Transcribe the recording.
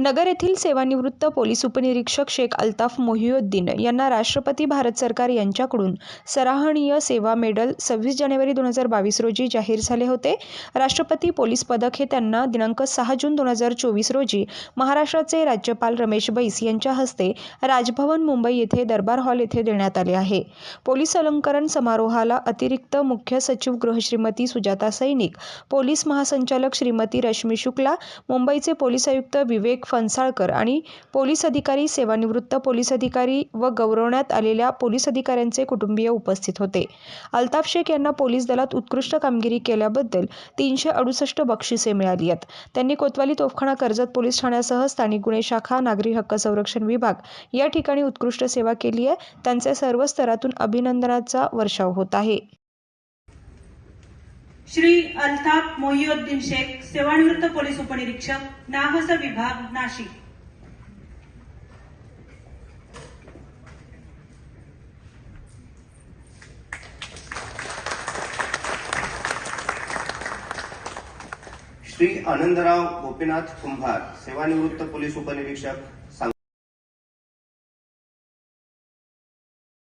नगर येथील सेवानिवृत्त पोलीस उपनिरीक्षक शेख अल्ताफ मोहिउद्दीन यांना राष्ट्रपती भारत सरकार यांच्याकडून सराहनीय सेवा मेडल सव्वीस जानेवारी दोन हजार बावीस रोजी जाहीर झाले होते. राष्ट्रपती पोलीस पदक हे त्यांना दिनांक सहा जून दोन हजार चोवीस रोजी महाराष्ट्राचे राज्यपाल रमेश बैस यांच्या हस्ते राजभवन मुंबई येथे दरबार हॉल येथे देण्यात आले आहे. पोलीस अलंकरण समारोहाला अतिरिक्त मुख्य सचिव गृह श्रीमती सुजाता सैनिक पोलीस महासंचालक श्रीमती रश्मी शुक्ला मुंबईचे पोलीस आयुक्त विवेक फणसाळकर आणि पोलीस अधिकारी सेवानिवृत्त पोलीस अधिकारी व गौरवण्यात आलेल्या पोलीस अधिकाऱ्यांचे कुटुंबीय उपस्थित होते. अल्ताफ शेख यांना पोलीस दलात उत्कृष्ट कामगिरी केल्याबद्दल तीनशे अडुसष्ट बक्षिसे मिळाली आहेत. त्यांनी कोतवाली तोफखाना कर्जत पोलीस ठाण्यासह स्थानिक गुन्हे शाखा नागरी हक्क संरक्षण विभाग या ठिकाणी उत्कृष्ट सेवा केली आहे. त्यांचे सर्व स्तरातून अभिनंदनाचा वर्षाव होत आहे. श्री अल्ताफ मोहिउद्दीन शेख सेवानिवृत्त पोलीस उपनिरीक्षक नाहस विभाग नाशिक. श्री आनंदराव गोपीनाथ कुंभार सेवानिवृत्त पोलीस उपनिरीक्षक